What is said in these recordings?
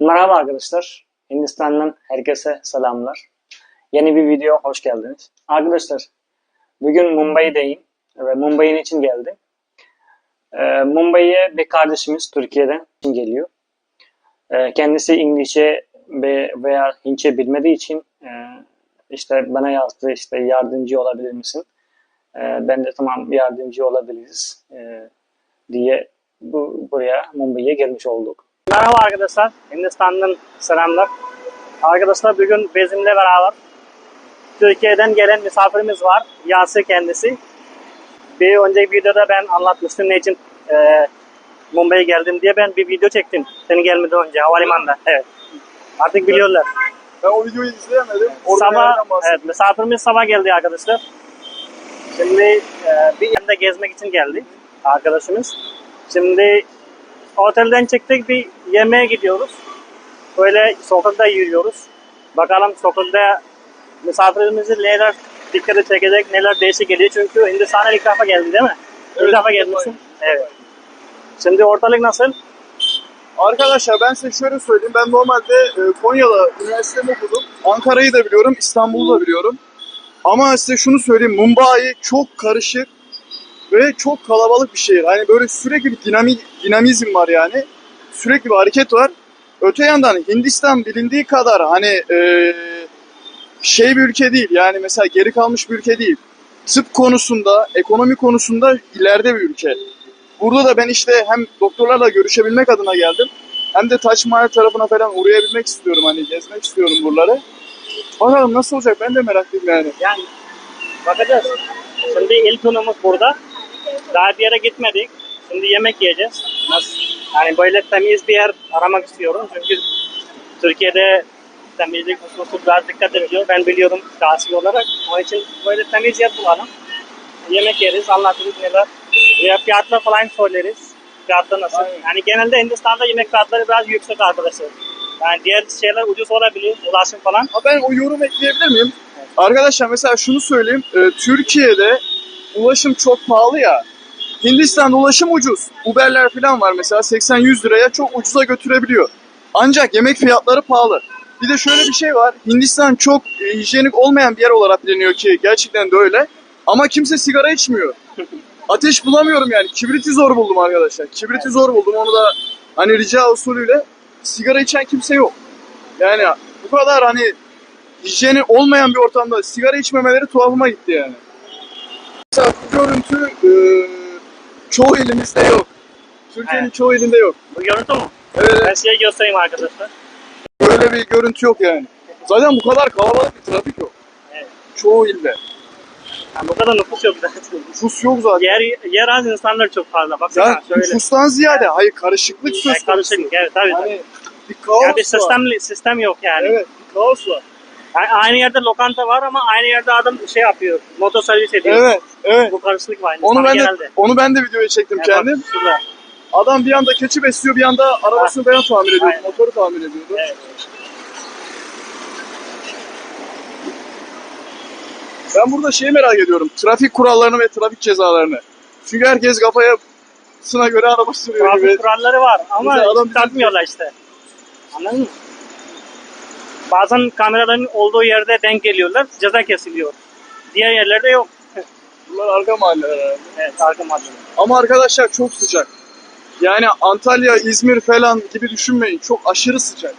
Merhaba arkadaşlar. Hindistan'dan herkese selamlar. Yeni bir video hoş geldiniz. Arkadaşlar bugün Mumbai'deyim ve Mumbai'nin için geldim. Ee, Mumbai'ye bir kardeşimiz Türkiye'den geliyor. Ee, kendisi İngilizce ve veya Hintçe bilmediği için e, işte bana yazdı işte yardımcı olabilir misin? Ee, ben de tamam yardımcı olabiliriz e, diye bu buraya Mumbai'ye gelmiş olduk. Merhaba arkadaşlar. Hindistan'dan selamlar. Arkadaşlar bugün bizimle beraber Türkiye'den gelen misafirimiz var. Yasir kendisi. Bir önceki videoda ben anlatmıştım ne için e, Mumbai'ye geldim diye ben bir video çektim. Senin gelmeden önce havalimanında. Evet. Artık biliyorlar. Ben o videoyu izleyemedim. Orada Sabah, evet, misafirimiz sabah geldi arkadaşlar. Şimdi e, bir yerde gezmek için geldi arkadaşımız. Şimdi otelden çıktık bir yemeğe gidiyoruz. Böyle sokakta yürüyoruz. Bakalım sokakta misafirimizi neler dikkati çekecek, neler değişik geliyor. Çünkü Hindistan'a ilk defa geldi değil mi? Evet, ilk defa gelmişsin. Evet. Şimdi ortalık nasıl? Arkadaşlar ben size şöyle söyleyeyim. Ben normalde e, Konya'da üniversitemi okudum. Ankara'yı da biliyorum, İstanbul'u da biliyorum. Ama size şunu söyleyeyim. Mumbai çok karışık ve çok kalabalık bir şehir. Hani böyle sürekli bir dinami, dinamizm var yani. Sürekli bir hareket var. Öte yandan Hindistan bilindiği kadar hani e, şey bir ülke değil. Yani mesela geri kalmış bir ülke değil. Tıp konusunda, ekonomi konusunda ileride bir ülke. Burada da ben işte hem doktorlarla görüşebilmek adına geldim. Hem de Taç Mahal tarafına falan uğrayabilmek istiyorum hani gezmek istiyorum buraları. Bakalım nasıl olacak ben de meraklıyım yani. Yani bakacağız. Şimdi ilk günümüz burada. Daha bir yere gitmedik. Şimdi yemek yiyeceğiz. Nasıl? Yani böyle temiz bir yer aramak istiyorum. Çünkü Türkiye'de temizlik hususu biraz dikkat ediliyor. Ben biliyorum şahsi olarak. Onun için böyle temiz yer bulalım. Yemek yeriz, anlatırız neler. Veya fiyatlar falan söyleriz. Fiyatlar nasıl? Aynen. Yani genelde Hindistan'da yemek fiyatları biraz yüksek arkadaşlar. Yani diğer şeyler ucuz olabilir, ulaşım falan. Ha ben o yorum ekleyebilir miyim? Arkadaşlar mesela şunu söyleyeyim. Ee, Türkiye'de ulaşım çok pahalı ya. Hindistan'da ulaşım ucuz. Uber'ler falan var mesela 80-100 liraya çok ucuza götürebiliyor. Ancak yemek fiyatları pahalı. Bir de şöyle bir şey var. Hindistan çok e, hijyenik olmayan bir yer olarak biliniyor ki gerçekten de öyle. Ama kimse sigara içmiyor. Ateş bulamıyorum yani. Kibriti zor buldum arkadaşlar. Kibriti zor buldum. Onu da hani rica usulüyle sigara içen kimse yok. Yani bu kadar hani hijyeni olmayan bir ortamda sigara içmemeleri tuhafıma gitti yani. Mesela bu görüntü e, çoğu ilimizde yok. Türkiye'nin Evet. çoğu ilinde yok. Bu görüntü mü? Evet, Ben size göstereyim arkadaşlar. böyle bir görüntü yok yani. Zaten bu kadar kalabalık bir trafik yok. Evet. Çoğu ilde. Yani bu kadar nüfus yok zaten. Nüfus yok zaten. Yer, yer az insanlar çok fazla. Baksana Ya şöyle. nüfustan ziyade hayır karışıklık söz Yani konusu. karışık. Evet tabii. tabii. Yani bir kaos Yani bir var. sistem, sistem yok yani. Evet, bir kaos var. Yani aynı yerde lokanta var ama aynı yerde adam şey yapıyor. Motor servis ediyor. Evet, evet. Bu karışıklık var. Onu ben de onu ben de videoya çektim Yani bak, kendim. şurada. Adam bir anda keçi besliyor, bir anda arabasını falan tamir ediyordu, Aynen. motoru tamir ediyordu. Evet. Ben burada şeyi merak ediyorum. Trafik kurallarını ve trafik cezalarını. Çünkü herkes kafaya sına göre araba sürüyor gibi. Trafik kuralları var ama takmıyorlar işte. Anladın mı? Bazen kameraların olduğu yerde denk geliyorlar, ceza kesiliyor. Diğer yerlerde yok. Bunlar arka mahalleler herhalde. Evet, arka madde. Ama arkadaşlar çok sıcak. Yani Antalya, İzmir falan gibi düşünmeyin. Çok aşırı sıcak.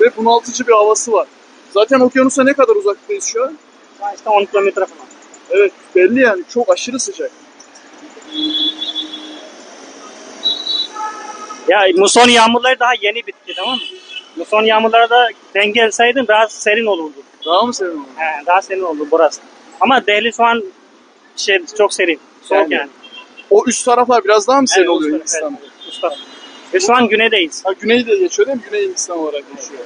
Ve bunaltıcı bir havası var. Zaten okyanusa ne kadar uzaktayız şu an? Şu an işte 10 kilometre falan. Evet belli yani çok aşırı sıcak. Ya muson yağmurları daha yeni bitti tamam mı? Muson yağmurları da denk gelseydin biraz serin olurdu. Daha mı seviyorum? He, daha serin oldu burası. Ama Delhi şu an şey çok serin. Soğuk Yani. yani. O üst taraflar biraz daha mı serin oluyor üst taraf, Hindistan'da? evet, üst taraf. Ve şu an güneydeyiz. Ha Güney de geçiyor değil mi? Güney Hindistan olarak geçiyor.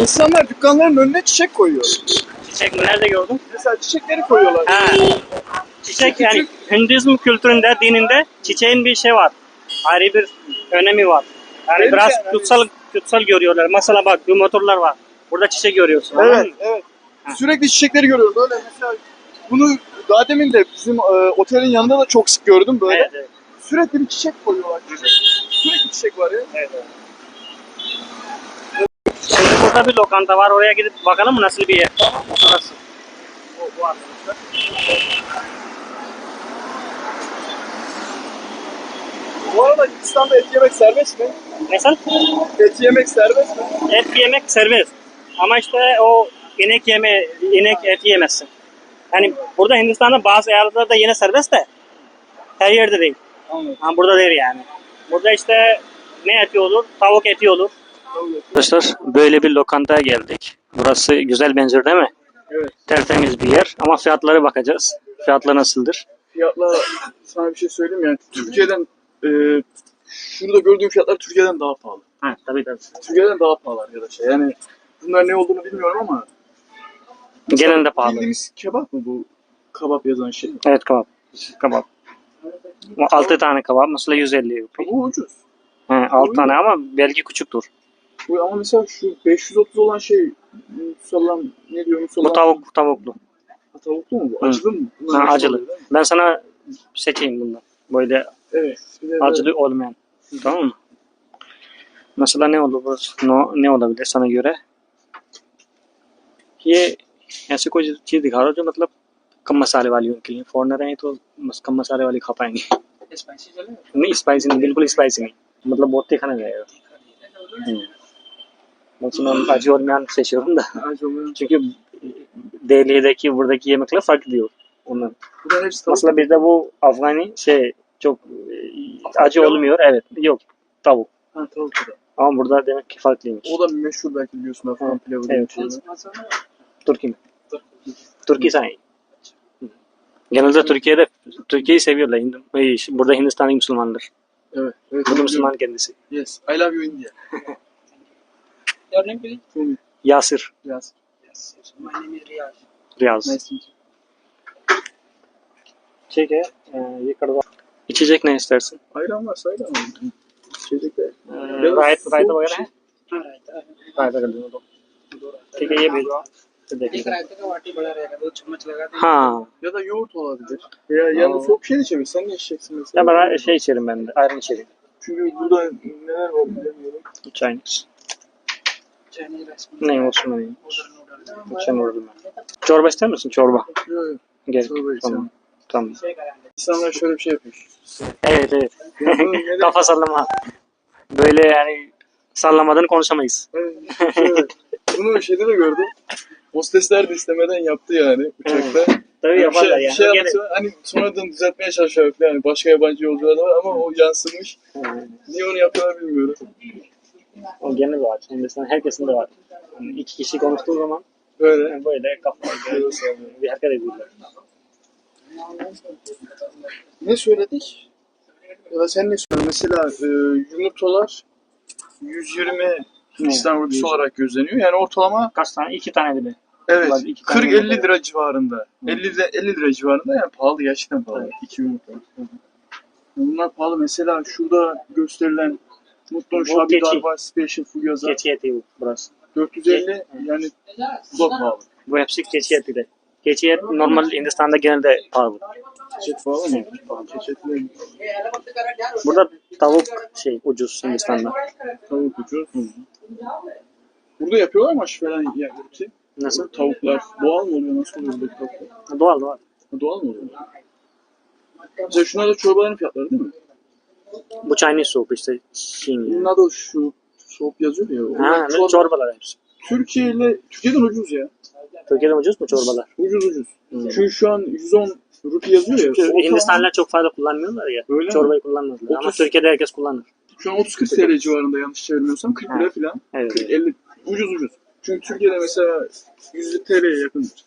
İnsanlar dükkanların önüne çiçek koyuyor. Çiçek nerede gördün? Mesela çiçekleri koyuyorlar. Ha. Çiçek yani Hinduizm kültüründe, dininde çiçeğin bir şey var. Ayrı bir önemi var. Yani biraz yani- kutsal kutsal görüyorlar. Mesela bak bu motorlar var. Burada çiçek görüyorsun. Evet, evet. Sürekli çiçekleri görüyorum. Böyle mesela bunu daha demin de bizim e, otelin yanında da çok sık gördüm böyle. Evet, evet. sürekli bir çiçek koyuyorlar. Çiçek, sürekli çiçek var ya. Evet, evet. Şimdi burada bir lokanta var. Oraya gidip bakalım nasıl bir yer? Burası. O, bu arkadaşlar. Bu arada Hindistan'da et yemek serbest mi? Nasıl? Et yemek serbest mi? Et yemek serbest. Ama işte o inek yeme, inek eti yemezsin. Hani burada Hindistan'da bazı eyaletlerde yine serbest de her yerde değil. Anladım. Ama burada değil yani. Burada işte ne eti olur? Tavuk eti olur. Arkadaşlar böyle bir lokantaya geldik. Burası güzel benziyor değil mi? Evet. Tertemiz bir yer ama fiyatlara bakacağız. Fiyatlar nasıldır? Fiyatlar sana bir şey söyleyeyim yani Türkiye'den e, şurada gördüğüm fiyatlar Türkiye'den daha pahalı. Ha tabii tabii. Türkiye'den daha pahalı arkadaşlar. Yani bunlar ne olduğunu bilmiyorum ama Genelde pahalı. bildiğimiz kebap mı bu kabap yazan şey? Evet kebap. Kebap. 6 tane kebap mesela 150 rupi. Bu ucuz. He, 6 tane ama belki küçüktür. Bu ama mesela şu 530 olan şey musallam ne diyor musallam? Bu tavuk tavuklu. Ha, tavuklu mu bu? Acılı mı? Ha, acılı. Ben sana seçeyim bundan. Böyle Evet. Acılı böyle. olmayan. Hı. Tamam mı? Mesela ne olabilir? No, ne olabilir sana göre? ये ऐसे कोई चीज़ दिखा रहा हो जो मतलब कम मसाले वाली उनके लिए फॉरनर आए तो कम मसाले वाली खा पाएँगे नहीं स्पाइसी नहीं बिल्कुल स्पाइसी नहीं मतलब बहुत ही खाना जाएगा क्योंकि दे देखिए मतलब फ़र्क दियो उन्होंने मतलब इधर वो अफगानी से çok e, acı olmuyor. Evet. Yok. Tavuk. Ha, tavuk da. Ama burada demek ki farklıymış. O da meşhur belki biliyorsun Afgan Evet, pilavı evet. diye bir şey var. Türkiye mi? Türkiye sahi. Genelde Türkiye'de Türkiye'yi seviyorlar. Hindu- e, Burada Hindistanlı Müslümanlar. Evet. evet Burada Müslüman kendisi. Yes. I love you India. Your name, please? Tumi. Yasir. Yes. Yes. My name is Riyaz. Riyaz. Nice to meet you. ठीक है e, ये कड़वा İçecek ne istersin? Ayran varsa ayran var. Şeydeki. E, Biraz रायत soğuk रायता bir वगैरह şey. है हाँ रायता है रायता कर दो ठीक है ये भेजो आप फिर एक देखिए रायते का वाटी बड़ा रहेगा दो चम्मच लगा देंगे Ha. Ya da yoğurt olabilir. Veya yanında Aa. soğuk bir şey de içebilir. Sen ne içeceksin mesela? Ya bana şey içerim ben de. Ayran içerim. Çünkü burada neler var bilemiyorum. Chinese. Chinese rice नहीं उसमें नहीं उधर नूडल अच्छा नूडल में çorba ister misin çorba Yok yok. gel Çorba tamam içerim. tamam İnsanlar şöyle bir şey yapıyor. evet evet kafa sallama böyle yani sallamadan konuşamayız Evet, evet. Bunu şeyde de gördüm. Hostesler de istemeden yaptı yani uçakta. tabii Yani bir yaparlar şey, yani bir şey Gene- anlatıyor. Hani sonradan düzeltmeye çalışıyor falan. Yani başka yabancı yolcular da var ama o yansımış. Niye onu yapıyorlar bilmiyorum. o gene de var Hindistan herkesin de var yani iki kişi konuştuğu zaman Böyle. yani böyle kafa böyle bir hareket ediyorlar Ne söyledik? Ya da sen ne söyledin? Mesela e, yumurtalar 120 Hindistan rupisi olarak gözleniyor. Yani ortalama kaç tane iki tane bile evet Vallahi iki tane 40-50 yumurta. lira civarında. 50 de 50 lira civarında yani pahalı gerçekten pahalı. Evet. İki yumurta. Bunlar pahalı. Mesela şurada gösterilen Mutlu Bu Şabi keçi. Darbar Special Full yazar. keçi eti bu burası 450 yani bu da pahalı. bu hepsi keçi eti de keçi normal Hindistan'da genelde pahalı Çet pahalı mı? Çeçet ne? burada tavuk şey ucuz Hindistan'da Tavuk ucuz. Burada yapıyorlar mı aşı falan yani nasıl Tavuklar doğal mı oluyor? Nasıl oluyor buradaki tavuklar? doğal doğal Ha, Doğal mı oluyor? Mesela şunlar da çorbaların fiyatları değil mi? Bu Chinese soup işte Çin. Bunlar da şu soğuk yazıyor ya. Ha, çorba- çorbalar hepsi. Türkiye ile Türkiye'den ucuz ya. Türkiye'de ucuz mu çorbalar? Ucuz ucuz. Hmm. Çünkü şu an 110 rupi yazıyor ya. Çünkü Hindistanlılar çok fazla kullanmıyorlar ya. Öyle mi? Çorbayı kullanmıyorlar. Ama Türkiye'de herkes kullanır. Şu an 30-40 TL civarında yanlış çevirmiyorsam 40 lira falan. Evet. 40-50 ucuz ucuz. Çünkü Türkiye'de mesela 100 TL'ye yakındır.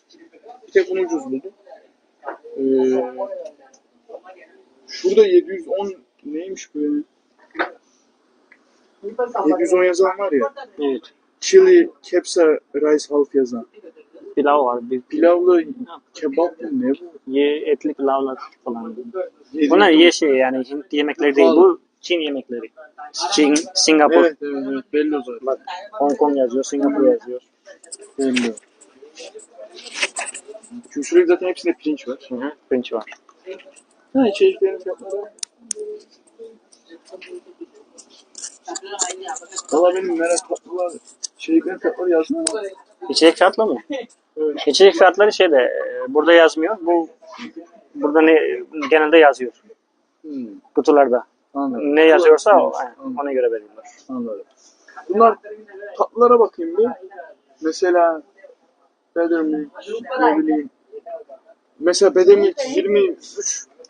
Bir tek bunu ucuz buldum. Ee, şurada 710 neymiş bu ya? 710 yazan var ya. Evet. Chili Kepsa Rice Half yazan. Pilav var. Bir Pilavlı kebap mı ne bu? ye etli pilavlar falan. Bunlar ye şey yani Hint yemekleri değil. Bu Çin yemekleri. Çin, Singapur. Evet, evet, evet belli o zaten. Bak Hong Kong yazıyor, Singapur yazıyor. Belli. Sürekli zaten hepsinde pirinç var. Hı hı. Pirinç var. Ha içeceklerin fiyatları Valla benim merak tatlılar şeyler tatlıları yazmıyor mu? İçecek fiyatlı mı? İçecek fiyatları şeyde e, burada yazmıyor. Bu burada ne genelde yazıyor Hmm, kutularda. anladım. Ne yazıyorsa o, Anladım. ona göre veriyorlar. Anladım. Bunlar tatlılara bakayım bir. Mesela Bedemilk, ne bileyim. Mesela Bedemilk 23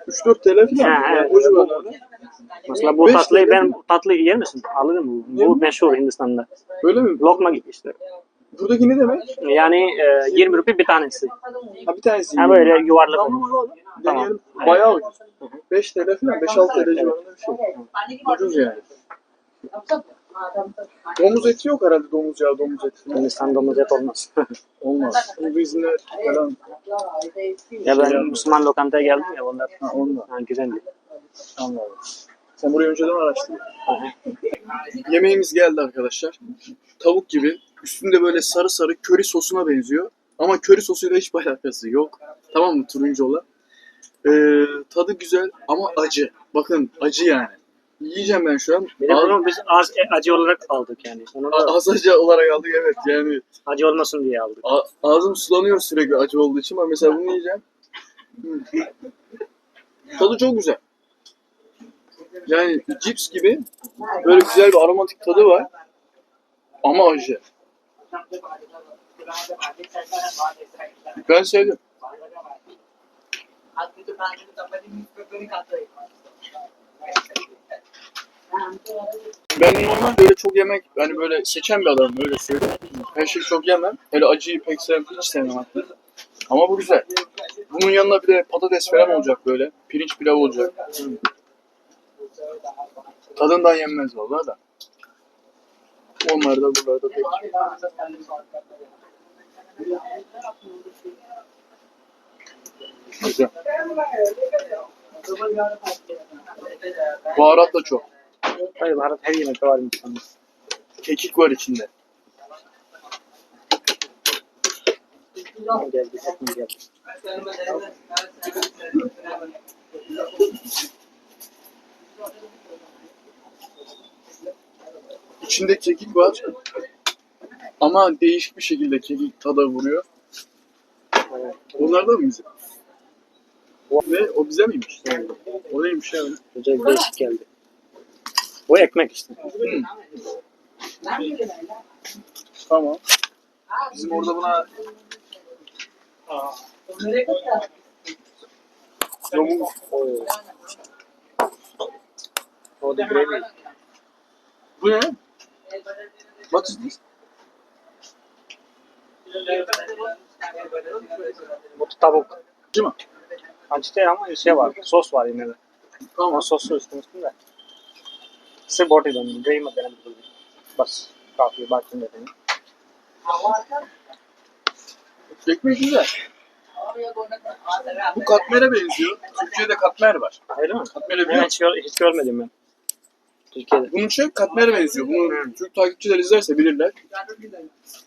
3-4 TL falan. Ha, Yani o. Mesela bu tatlıyı ben bu tatlıyı yer misin? Alırım bu. Bu meşhur Hindistan'da. Öyle mi? Lokma gibi işte. Buradaki ne demek? Yani e, 20 rupi bir tanesi. Ha bir tanesi. Ha böyle yuvarlak. Tamam. Tamam. Evet. Bayağı ucuz. 5 TL falan 5-6 TL civarında bir şey. Ucuz yani. Domuz eti yok herhalde domuz yağı, domuz eti. falan. Hindistan domuz et olmaz. Olmaz. Bu izne falan. ya ben Müslüman lokantaya geldim ya onlar. Ha onunla. Ha, güzeldi. Anladım. Sen burayı önceden araştırdın. Yemeğimiz geldi arkadaşlar. Tavuk gibi. Üstünde böyle sarı sarı köri sosuna benziyor. Ama köri sosuyla hiç alakası yok. Tamam mı? Turuncu olan. Ee, tadı güzel ama acı. Bakın acı yani. Yiyeceğim ben şu an. Bir de Ağ- bunu biz az e, acı olarak aldık yani. Onu da az acı olarak aldık evet yani. acı olmasın diye aldık. A- ağzım sulanıyor sürekli acı olduğu için ama mesela bunu yiyeceğim. Hmm. Tadı çok güzel. Yani cips gibi böyle güzel bir aromatik tadı var. Ama acı. Ben sevdim. Ben normalde öyle çok yemek, yani böyle seçen bir adamım öyle söyleyeyim. Her şeyi çok yemem. Hele acıyı pek sevmem, hiç sevmem hatta. Ama bu güzel. Bunun yanına bir de patates falan olacak böyle. Pirinç pilav olacak. Hmm. Tadından yenmez vallahi da. Onlar da buralarda pek. Güzel. Baharat da çok. Tabii baharat her yemekte var Hindistan'da. Kekik var içinde. Geldi, geldi. İçinde kekik var. Ama değişik bir şekilde kekik tada vuruyor. Onlar da mı bize? Ve o bize miymiş? O neymiş ya öyle? Güzel değişik geldi. Bu ekmek işte. Hmm. Tamam. Bizim orada buna domuz Oo for the gravy. Bu ne? What is this? Bu tavuk. Acı mı? Acı ama şey var. Sos var yine de. Tamam. O sosu üstüne üstünde. Size boti döndüm. Gravy mi dönem bulundum. Bas. Kafiye baktım dedim. Ekmek güzel. Bu katmere benziyor. Türkiye'de katmer var. Öyle mi? Katmere biliyor hiç, gör, hiç görmedim ben. Türkiye'de. Bunun şey katmere benziyor. Bunu Türk takipçiler izlerse bilirler.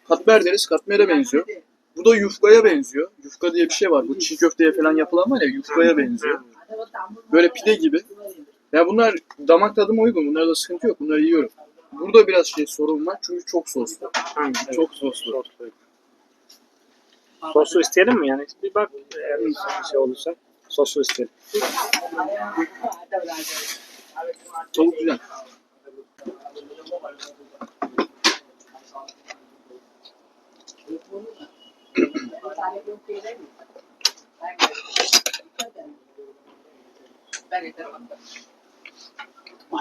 Katmer deriz, katmere benziyor. Bu da yufkaya benziyor. Yufka diye bir şey var. Bu çiğ köfteye falan yapılan var ya yufkaya benziyor. Böyle pide gibi. Ya bunlar damak tadıma uygun. Bunlarda sıkıntı yok. Bunları yiyorum. Burada biraz şey sorun var çünkü çok soslu. Ha, evet. Çok soslu. Soslu. Soslu isteyelim mi yani? Bir bak eğer bir şey olursa soslu isteyelim. Çok güzel.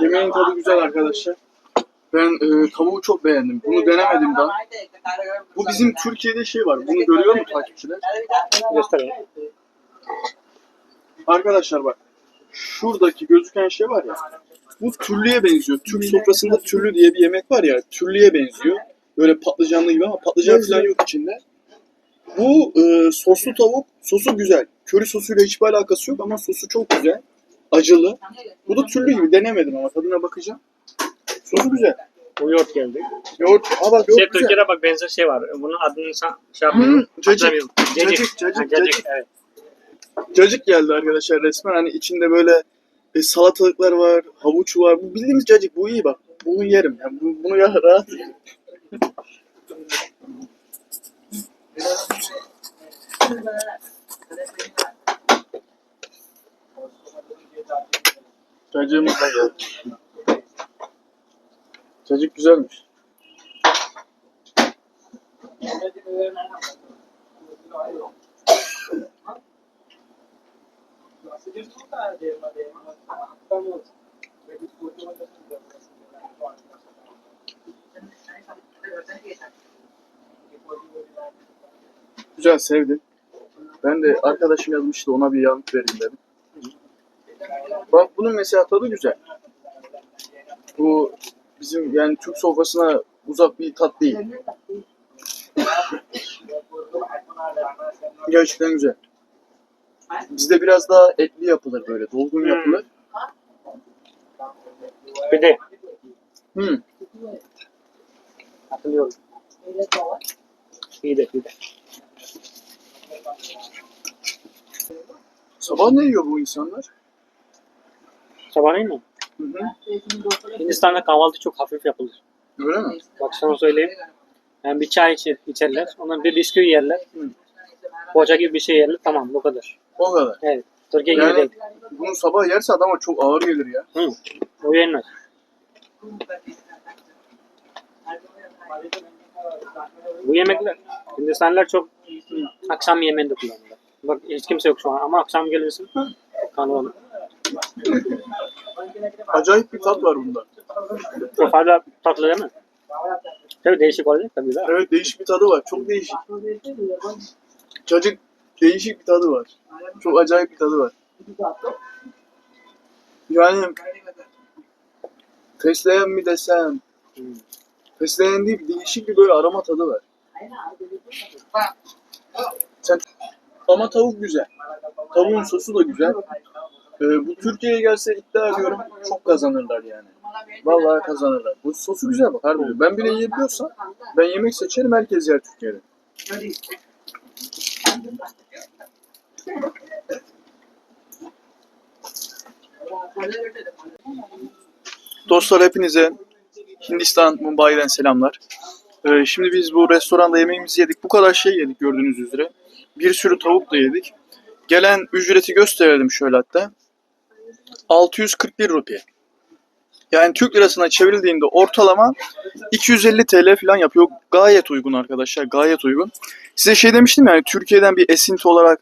Yemeğin tadı güzel arkadaşlar. Ben e, tavuğu çok beğendim. Bunu denemedim daha. Bu bizim Türkiye'de şey var. Bunu görüyor mu takipçiler? Göstereyim. Arkadaşlar bak. Şuradaki gözüken şey var ya. Bu türlüye benziyor. Türk sofrasında türlü diye bir yemek var ya. Türlüye benziyor. Böyle patlıcanlı gibi ama patlıcan falan yok içinde. Bu e, soslu tavuk. Sosu güzel. Köri sosuyla hiçbir alakası yok ama sosu çok güzel. Acılı. Bu da türlü gibi. Denemedim ama tadına bakacağım. Sosu güzel. Bu yoğurt geldi. Yoğurt. Aa bak Şey, yoğurt güzel. Türkiye'de bak benzer şey var. Bunun adını sen şey yapmıyorum. Hı, cacık. Cacık, Cacık. cacık. cacık. Evet. Cacık geldi arkadaşlar resmen. Hani içinde böyle E, salatalıklar var, havuç var. Bu bildiğimiz cacık. Bu iyi bak. Bunu yerim. Yani bu- bunu ya rahat. Cacığımız da geldi. Cacık güzelmiş. Güzel sevdim. Ben de arkadaşım yazmıştı ona bir yanıt vereyim dedim. Bak bunun mesela tadı güzel. Bu bizim yani Türk sofrasına uzak bir tat değil. Gerçekten güzel. Bizde biraz daha etli yapılır böyle, dolgun Hmm. yapılır. Bir de Hmm. hatırlıyorum. İyi de iyi de. Sabah ne yiyor bu insanlar? Sabahleyin mi? Hı hı. Hindistan'da kahvaltı çok hafif yapılır. Öyle mi? Bak sana söyleyeyim. Yani bir çay içer, içerler. Ondan bir bisküvi yerler. Poğaça gibi bir şey yerler. Tamam bu kadar. O kadar. Evet. Türkiye gibi Yani değil. bunu sabah yerse adama çok ağır gelir ya. Hı. O yenmez. Bu yemekler Hindistanlılar çok akşam yemeğinde kullanırlar. Bak hiç kimse yok şu an ama akşam gelirsin kanlı Acayip bir tat var bunda. Çok fazla tatlı değil mi? Tabii değişik olacak tabii de. Evet değişik bir tadı var. Çok değişik. Cacık değişik bir tadı var. Çok acayip bir tadı var. Yani fesleğen mi desem? Fesleğen değil değişik bir böyle aroma tadı var. Sen ama tavuk güzel. Tavuğun sosu da güzel. Ee, bu Türkiye'ye gelse iddia ediyorum çok kazanırlar yani. Vallahi kazanırlar. Bu sosu güzel bak harbi. Ben bile yiyebiliyorsam ben yemek seçerim herkes yer Türkiye'de. Dostlar hepinize Hindistan, Mumbai'den selamlar. Ee, şimdi biz bu restoranda yemeğimizi yedik. Bu kadar şey yedik gördüğünüz üzere. Bir sürü tavuk da yedik. Gelen ücreti gösterelim şöyle hatta. 641 rupiye. Yani Türk lirasına çevrildiğinde ortalama 250 TL falan yapıyor. Gayet uygun arkadaşlar, gayet uygun. Size şey demiştim yani Türkiye'den bir esinti olarak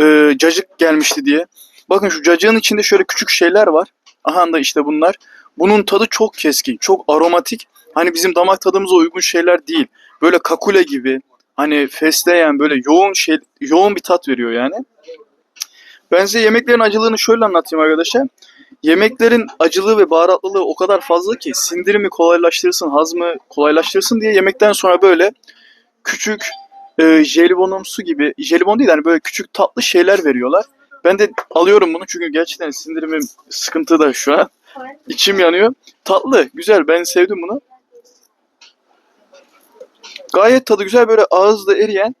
e, cacık gelmişti diye. Bakın şu cacığın içinde şöyle küçük şeyler var. Aha da işte bunlar. Bunun tadı çok keskin, çok aromatik. Hani bizim damak tadımıza uygun şeyler değil. Böyle kakule gibi, hani fesleğen böyle yoğun şey, yoğun bir tat veriyor yani. Ben size yemeklerin acılığını şöyle anlatayım arkadaşlar. Yemeklerin acılığı ve baharatlılığı o kadar fazla ki sindirimi kolaylaştırsın, hazmı kolaylaştırsın diye yemekten sonra böyle küçük e, jelibonumsu gibi, jelibon değil hani böyle küçük tatlı şeyler veriyorlar. Ben de alıyorum bunu çünkü gerçekten sindirimim sıkıntıda şu an. İçim yanıyor. Tatlı, güzel. Ben sevdim bunu. Gayet tadı güzel böyle ağızda eriyen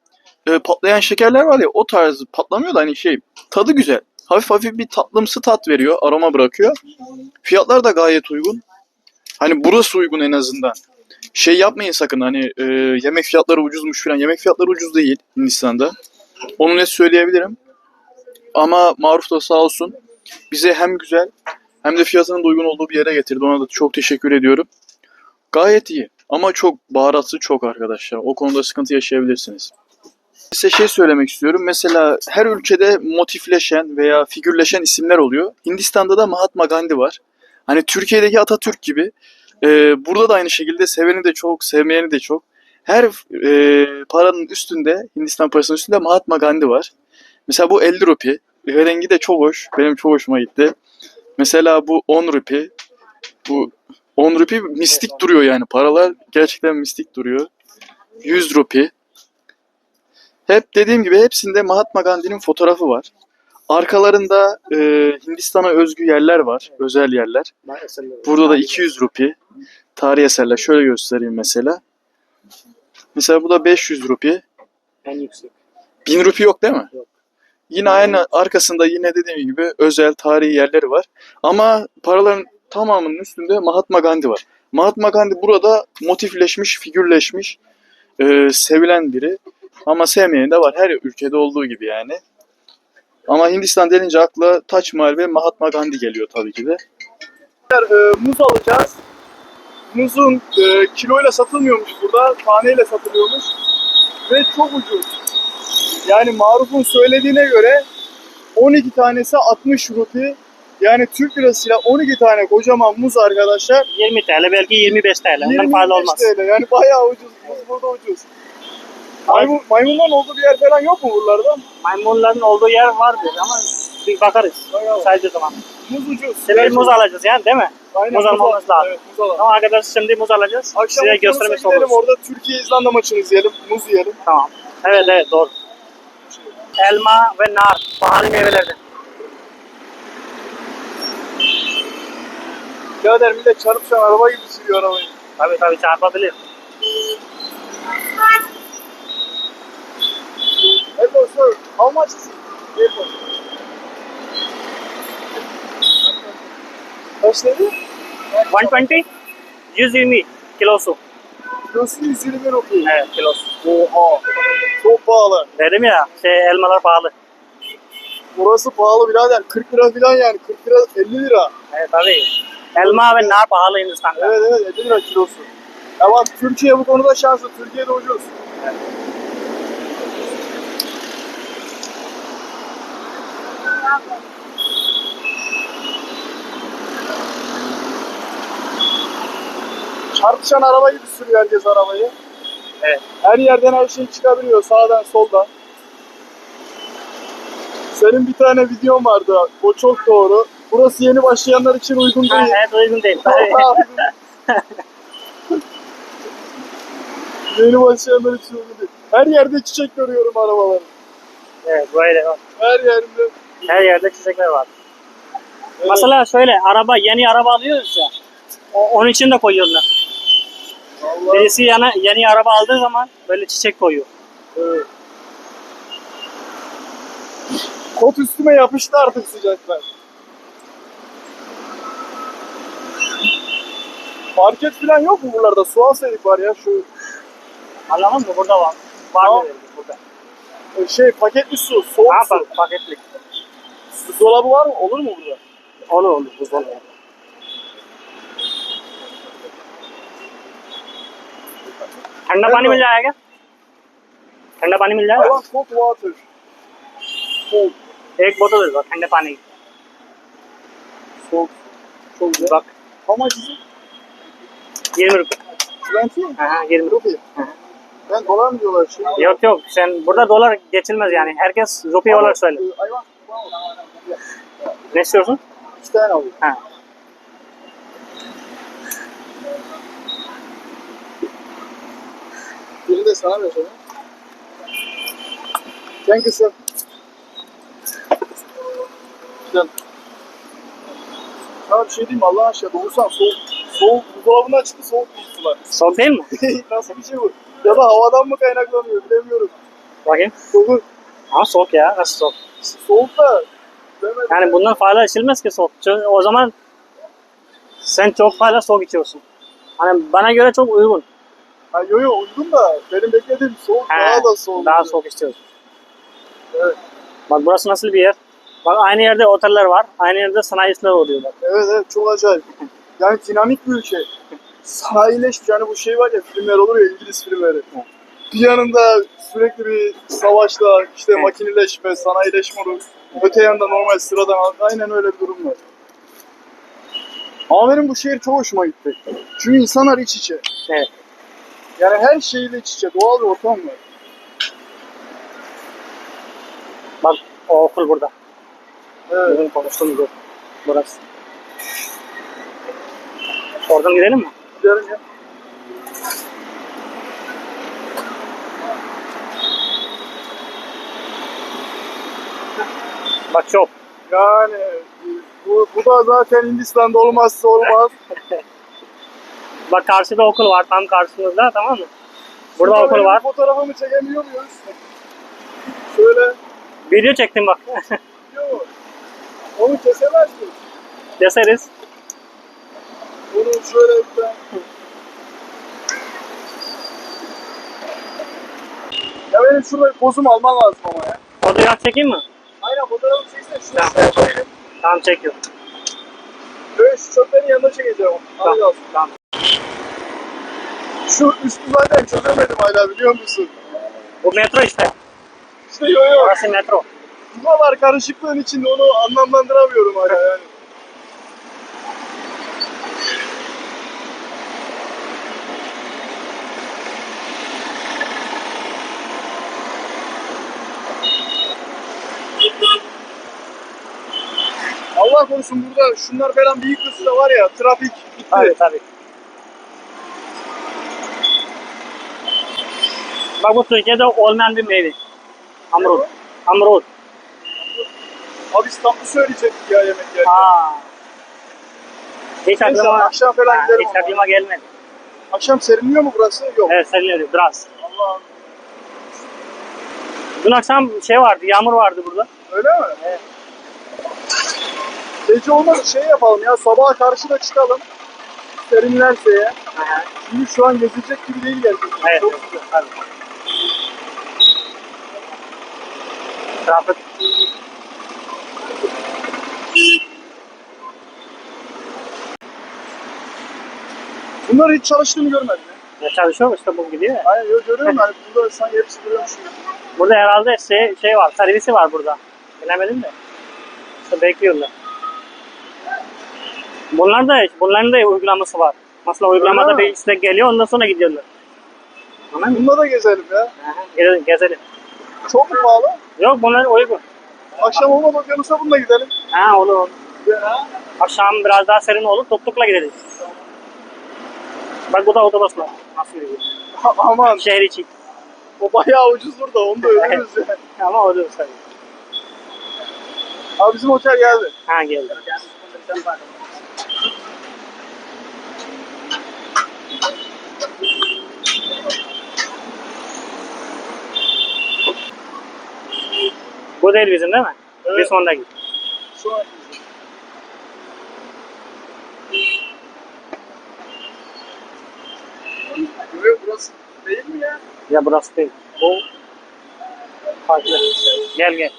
e, patlayan şekerler var ya o tarz patlamıyor da hani şey tadı güzel. Hafif hafif bir tatlımsı tat veriyor. Aroma bırakıyor. Fiyatlar da gayet uygun. Hani burası uygun en azından. Şey yapmayın sakın hani e, yemek fiyatları ucuzmuş falan. Yemek fiyatları ucuz değil Hindistan'da. Onu net söyleyebilirim. Ama Maruf da sağ olsun bize hem güzel hem de fiyatının da uygun olduğu bir yere getirdi. Ona da çok teşekkür ediyorum. Gayet iyi. Ama çok baharatlı çok arkadaşlar. O konuda sıkıntı yaşayabilirsiniz. Size şey söylemek istiyorum. Mesela her ülkede motifleşen veya figürleşen isimler oluyor. Hindistan'da da Mahatma Gandhi var. Hani Türkiye'deki Atatürk gibi. e, burada da aynı şekilde seveni de çok, sevmeyeni de çok. Her e, paranın üstünde, Hindistan parasının üstünde Mahatma Gandhi var. Mesela bu 50 rupi. Rengi de çok hoş. Benim çok hoşuma gitti. Mesela bu 10 rupi. Bu 10 rupi mistik duruyor yani. Paralar gerçekten mistik duruyor. 100 rupi. Hep dediğim gibi hepsinde Mahatma Gandhi'nin fotoğrafı var. Arkalarında e, Hindistan'a özgü yerler var. Özel yerler. Burada da 200 rupi. Tarihi eserler. Şöyle göstereyim mesela. Mesela bu da 500 rupi. En yüksek. 1000 rupi yok değil mi? Yok. Yine aynı arkasında yine dediğim gibi özel tarihi yerleri var. Ama paraların tamamının üstünde Mahatma Gandhi var. Mahatma Gandhi burada motifleşmiş, figürleşmiş, e, sevilen biri. Ama sevmeyen de var. Her ülkede olduğu gibi yani. Ama Hindistan denince akla Taç Mahal ve Mahatma Gandhi geliyor tabii ki de. E, muz alacağız. Muzun e, kiloyla satılmıyormuş burada, taneyle satılıyormuş. Ve çok ucuz. Yani Maruf'un söylediğine göre 12 tanesi 60 rupi. Yani Türk lirasıyla 12 tane kocaman muz arkadaşlar. 20 TL belki 25 TL. Ondan 25 fazla olmaz. TL. Yani bayağı ucuz. Muz burada ucuz. Maymun, maymunların olduğu bir yer falan yok mu buralarda? Maymunların olduğu yer vardır ama bir bakarız. Bayağı Sadece zaman. muz ucuz. Şimdi muz alacağız yani değil mi? Aynen, muz al- almamız lazım. Evet, muz alalım. Tamam arkadaşlar şimdi muz alacağız. Akşam Size gidelim oluruz. orada Türkiye-İzlanda maçını izleyelim. Muz yiyelim. Tamam. Evet evet doğru. Elma ve nar pahalı meyvelerden. Birader millet çarpışan araba gibi sürüyor arabayı. Tabii tabii çarpabilir. Hello sir, how much is it? Airport. Kaç dedi? 120 120 kilosu. Kilosu 120 rupi. Evet kilosu. Oha. Çok pahalı. Dedim ya şey elmalar pahalı. Burası pahalı birader. 40 lira falan yani. 40 lira 50 lira. Evet tabii. Elma ve nar pahalı Hindistan'da. Evet evet 50 lira kilosu. Bak Türkiye bu konuda şanslı. Türkiye'de ucuz. Çarpışan araba gibi sürüyor herkes arabayı. Evet. Her yerden her şey çıkabiliyor. Sağdan soldan. Senin bir tane videon vardı. O çok doğru. Burası yeni başlayanlar için uygun Ha, değil. evet uygun değil. Yeni başlayanlar için uygun değil. Her yerde çiçek görüyorum arabaların. evet böyle. Her yerinde. Her yerde çiçekler var. Evet. Mesela şöyle araba yeni araba alıyoruz ya. o- Onun için de koyuyorlar. Vallahi, Birisi yana, yeni araba aldığı zaman böyle çiçek koyuyor. evet. Kot üstüme yapıştı artık sıcaklar. Market falan yok mu buralarda? Su alsaydık var ya şu Anladın mı? Burada var. Var Tamam. burada. e, şey paketli su, soğuk Ha su. bak paketlik. Buzdolabı var mı? Olur mu burada? Olur olur buzdolabı. ठंडा पानी मिल जाएगा ठंडा पानी मिल I जाएगा want cold water. Cold. एक बोतल दे दो ठंडे पानी की। Soğuk. Çok güzel. Buck How much is it? 20 रुपये 20? Ha, ha, 20 rupi. Rupi. Ben dolar mı diyorlar şey? Yok yok sen burada dolar geçilmez yani. Herkes rupiye olarak söyle. I want ne istiyorsun? İki tane alayım. Ha. Biri de sana vereceğim. Thank you sir. Güzel. Sana bir şey diyeyim mi? Allah aşkına doğursan soğuk. Soğuk. Buzdolabından çıktı soğuk sular. Soğuk değil mi? Nasıl bir şey bu? Ya da havadan mı kaynaklanıyor bilemiyorum. Bakayım. Soğuk. Ama soğuk ya. Nasıl soğuk? Soğuk da. Bilemedim. Yani bundan fazla içilmez ki soğuk. Çünkü o zaman sen çok fazla soğuk içiyorsun. Hani bana göre çok uygun. Ha, yo yo uygun da benim beklediğim soğuk Ha, daha da soğuk. Daha soğuk istiyorsun. Evet. Bak burası nasıl bir yer? Bak aynı yerde oteller var. Aynı yerde sanayiciler oluyor bak. Evet evet çok acayip. Yani dinamik bir ülke. Sanayileşmiş yani bu şey var ya filmler olur ya İngiliz filmleri. Bir yanında sürekli bir savaşla işte makineleşme, sanayileşme olur. Öte yanda normal sıradan aynen öyle bir durum var. Ama benim bu şehir çok hoşuma gitti. Çünkü insanlar iç içe. Evet. Yani her şeyle iç içe. Doğal bir ortam var. Bak o okul burada. Evet. Bizim konuştuğumuz okul. Burası. Oradan gidelim mi? Gidelim ya. Bak çok. Yani bu, bu da zaten Hindistan'da olmazsa olmaz. Bak karşıda okul var tam karşımızda tamam mı? Burada Şurada okul var. Fotoğrafımı çekemiyor muyuz? Şöyle. Video çektim bak. Yok. Onu kesemez mi? Keseriz. Onu şöyle bir. Ya benim şurada pozumu alman lazım ama ya. Fotoğraf çekeyim mi? Aynen fotoğrafı çeksene. Tamam. şuraya koyayım. Tamam çekiyorum. Böyle şu çöplerin yanına çekeceğim. Tamam. Şu üstü zaten çözemedim hala biliyor musun? Bu metro işte. İşte yok yok. Orası metro. Buralar karışıklığın içinde onu anlamlandıramıyorum hala yani. Allah korusun burada şunlar falan bir yıkılsa var ya trafik bitti. Tabii tabii. Bak bu Türkiye'de olmayan bir meyve. Amrut. Amrut. Abi tatlı söyleyecektik ya yemek yerken. Aa. Hiç Neyse, aklıma, akşam falan Ha, giderim hiç ama. aklıma gelmedi. Akşam serinliyor mu burası? Yok. Evet serinliyor biraz. Allah'ım. Dün akşam şey vardı, yağmur vardı burada. Öyle mi? Evet. Gece olmaz şey yapalım ya sabaha karşı da çıkalım. Serinlerse ya. Çünkü şu an gezilecek gibi değil gerçekten. Evet. Çok evet, güzel. tabii. Trafik. Bunlar hiç çalıştığını görmedim ya. Çalışıyor işte bu gidiyor ya. Aynen yo, görüyorum hani burada sanki hepsi duruyormuş gibi. Burada herhalde şey, şey var, servisi var burada. Bilemedim de. İşte bekliyorlar. Bunlar da, bunların da uygulaması var. Mesela uygulamada bir istek geliyor ondan sonra gidiyorlar. Anladın mı? Bununla da gezelim ya. Aha, Gezelim, gezelim. Çok mu pahalı? Yok bunlar uygun. Akşam olmadı okyanusa bununla gidelim. Ha olur olur. Ya. Akşam biraz daha serin olur, tuktukla gideriz. Bak bu da otobüsler. Nasıl gidiyor? Aman Şehir içi. o bayağı ucuzdur da onu da öderiz ya. Ama otobüs tabii. Abi bizim otel geldi. Ha geldi. Bu değil bizim değil mi? Evet. Bir sondaki. Şu an Yok burası değil mi ya? Ya burası değil. Bu farklı. Gel gel.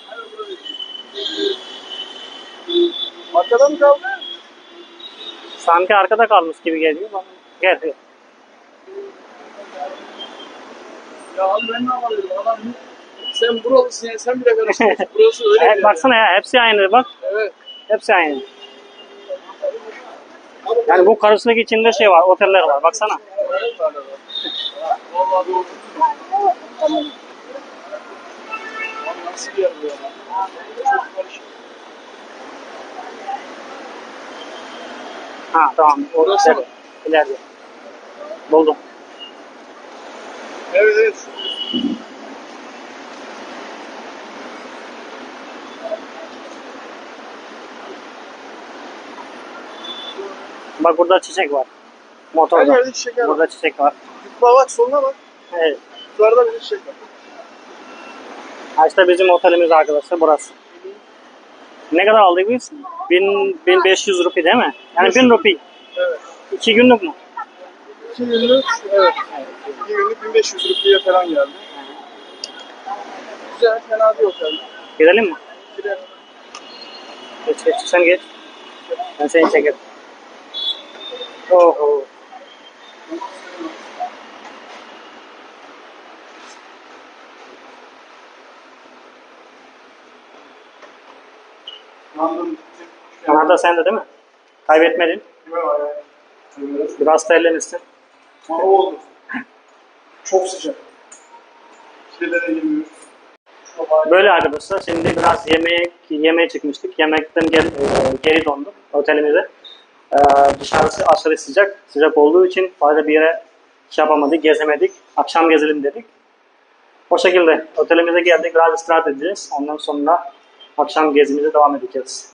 Arkada mı kaldı? Sanki arkada kalmış gibi geliyor. bana. Gel. gel. Ya abi ben ne yapabilirim? Adam sen buralısın ya sen bile karıştırıyorsun. Burası öyle bir yer baksana ya hepsi aynı bak. Evet. Hepsi aynı. Yani bu karşısındaki içinde şey var, oteller var. Baksana. Vallahi doğru. Abi nasıl bir yer bu ya? Çok karışık. Ha tamam. Orası İleride. İleride. Buldum. Evet evet. Bak burada çiçek var. Her Motorda. yerde çiçek var. Burada çiçek var. Bak bak soluna bak. Evet. Yukarıda bir çiçek var. Ha işte bizim otelimiz arkadaşlar burası. Ne kadar aldık biz? 1000, 1500 rupi değil mi? Yani 1000 rupi. Evet. 2 günlük mü? İki günlük, evet. İki günlük 1500 rupiye falan geldi. Güzel, fena bir otel. Gidelim mi? Gidelim. Geç geç sen geç. Ben seni çekerim. Anahtar sende değil mi? Kaybetmedin. Biraz terlemişsin. Ama oldu. Çok sıcak. Şeylere girmiyoruz. Böyle arkadaşlar şimdi biraz yemeğe, yemeğe çıkmıştık. Yemekten gel, e, geri döndük otelimize. E, dışarısı aşırı sıcak. Sıcak olduğu için fazla bir yere şey yapamadık, gezemedik. Akşam gezelim dedik. O şekilde otelimize geldik. Biraz istirahat edeceğiz. Ondan sonra akşam gezimize devam edeceğiz.